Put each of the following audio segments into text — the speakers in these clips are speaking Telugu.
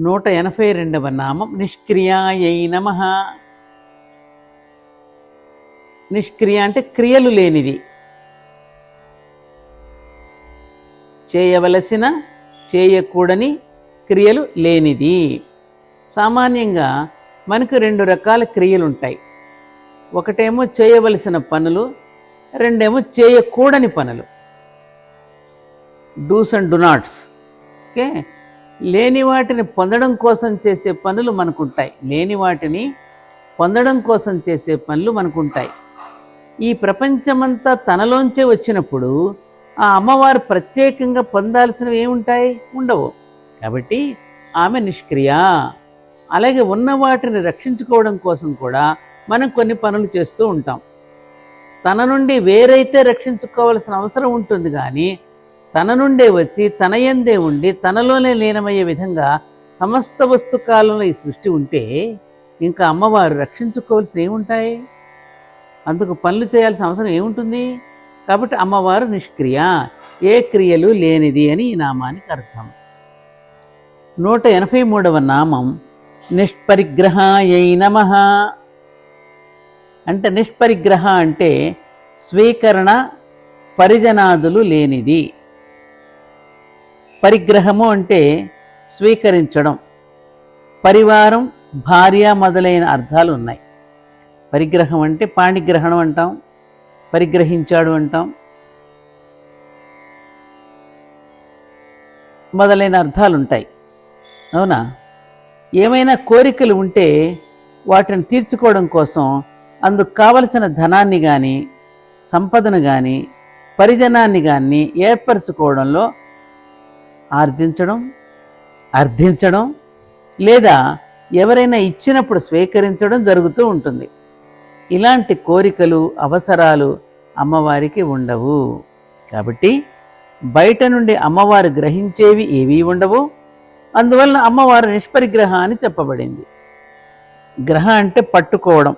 నూట ఎనభై రెండవ నామం. నిష్క్రియాయై నమ. నిష్క్రియ అంటే క్రియలు లేనిది. చేయవలసిన చేయకూడని క్రియలు లేనిది. సామాన్యంగా మనకు రెండు రకాల క్రియలు ఉంటాయి. ఒకటేమో చేయవలసిన పనులు రెండేమో చేయకూడని పనులు. Do's and don'ts okay? లేని వాటిని పొందడం కోసం చేసే పనులు మనకుంటాయి. లేని వాటిని పొందడం కోసం చేసే పనులు మనకుంటాయి. ఈ ప్రపంచమంతా తనలోంచే వచ్చినప్పుడు ఆ అమ్మవారు ప్రత్యేకంగా పొందాల్సినవి ఏముంటాయి? ఉండవు. కాబట్టి ఆమె నిష్క్రియ. అలాగే ఉన్న వాటిని రక్షించుకోవడం కోసం కూడా మనం కొన్ని పనులు చేస్తూ ఉంటాం. తన నుండి వేరైతే రక్షించుకోవాల్సిన అవసరం ఉంటుంది కానీ తన నుండే వచ్చి తన ఎందే ఉండి తనలోనే లీనమయ్యే విధంగా సమస్త వస్తు కాలంలో ఈ సృష్టి ఉంటే ఇంకా అమ్మవారు రక్షించుకోవాల్సిన ఏముంటాయి? అందుకు పనులు చేయాల్సిన అవసరం ఏముంటుంది? కాబట్టి అమ్మవారు నిష్క్రియ. ఏ క్రియలు లేనిది అని ఈ నామానికి అర్థం. నూట ఎనభై మూడవ నామం. నిష్పరిగ్రహాయై నమ. అంటే నిష్పరిగ్రహ అంటే స్వీకరణ పరిజనాదులు లేనిది. పరిగ్రహము అంటే స్వీకరించడం. పరివారం భార్య మొదలైన అర్థాలు ఉన్నాయి. పరిగ్రహం అంటే పాణిగ్రహణం అంటాం పరిగ్రహించాడు అంటాం. మొదలైన అర్థాలు ఉంటాయి. అవునా? ఏమైనా కోరికలు ఉంటే వాటిని తీర్చుకోవడం కోసం అందుకు కావలసిన ధనాన్ని కానీ సంపదను కానీ పరిజనాన్ని కానీ ఏర్పరచుకోవడంలో ఆర్జించడం అర్థించడం లేదా ఎవరైనా ఇచ్చినప్పుడు స్వీకరించడం జరుగుతూ ఉంటుంది. ఇలాంటి కోరికలు అవసరాలు అమ్మవారికి ఉండవు. కాబట్టి బయట నుండి అమ్మవారు గ్రహించేవి ఏవీ ఉండవు. అందువలన అమ్మవారు నిష్పరిగ్రహ అని చెప్పబడింది. గ్రహ అంటే పట్టుకోవడం.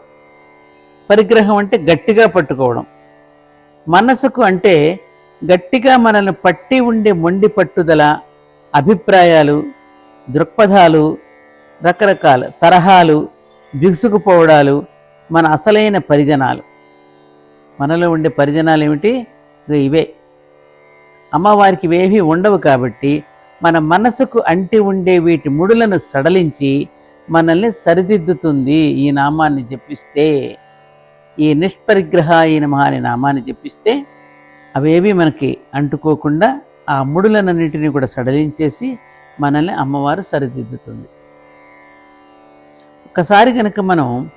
పరిగ్రహం అంటే గట్టిగా పట్టుకోవడం. మనసుకు అంటే గట్టిగా మనల్ని పట్టి ఉండే మొండి పట్టుదల అభిప్రాయాలు దృక్పథాలు రకరకాల తరహాలు బిగుసుకుపోవడాలు మన అసలైన పరిజనాలు. మనలో ఉండే పరిజనాలు ఏమిటి? ఇవే. అమ్మవారికి ఇవేవి ఉండవు కాబట్టి మన మనసుకు అంటి ఉండే వీటి ముడులను సడలించి మనల్ని సరిదిద్దుతుంది ఈ నామాన్ని జపిస్తే. ఈ నిష్పరిగ్రహ ఈ నమః అనే నామాన్ని జపిస్తే అవేవి మనకి అంటుకోకుండా ఆ ముడులనన్నిటిని కూడా సడలించేసి మనల్ని అమ్మవారు సరిదిద్దుతుంది. ఒకసారి కనుక మనం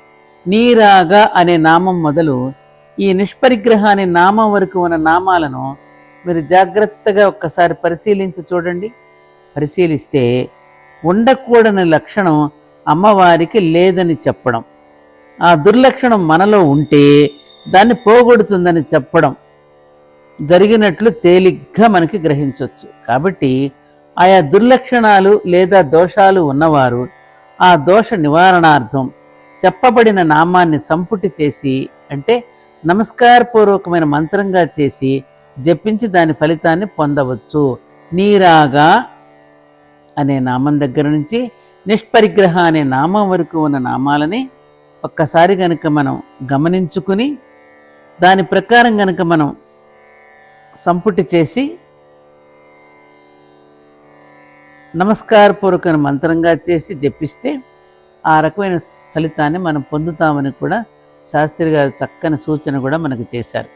నీరాగా అనే నామం మొదలు ఈ నిష్పరిగ్రహ అనే నామం వరకు ఉన్న నామాలను మీరు జాగ్రత్తగా ఒక్కసారి పరిశీలించి చూడండి. పరిశీలిస్తే ఉండకూడని లక్షణం అమ్మవారికి లేదని చెప్పడం. ఆ దుర్లక్షణం మనలో ఉంటే దాన్ని పోగొడుతుందని చెప్పడం. జరిగినట్లు తేలిగ్గా మనకి గ్రహించవచ్చు కాబట్టి ఆయా దుర్లక్షణాలు లేదా దోషాలు ఉన్నవారు ఆ దోష నివారణార్థం చెప్పబడిన నామాన్ని సంపుటి చేసి అంటే నమస్కారపూర్వకమైన మంత్రంగా చేసి జపించి దాని ఫలితాన్ని పొందవచ్చు. నీరాగా అనే నామం దగ్గర నుంచి నిష్పరిగ్రహ అనే నామం వరకు ఉన్న నామాలని ఒక్కసారి గనుక మనం గమనించుకుని దాని ప్రకారం గనుక మనం సంపుటి చేసి నమస్కారపూర్వకమైన మంత్రంగా చేసి జపిస్తే ఆ రకమైన ఫలితాన్ని మనం పొందుతామని కూడా శాస్త్రి గారు చక్కని సూచన కూడా మనకు చేశారు.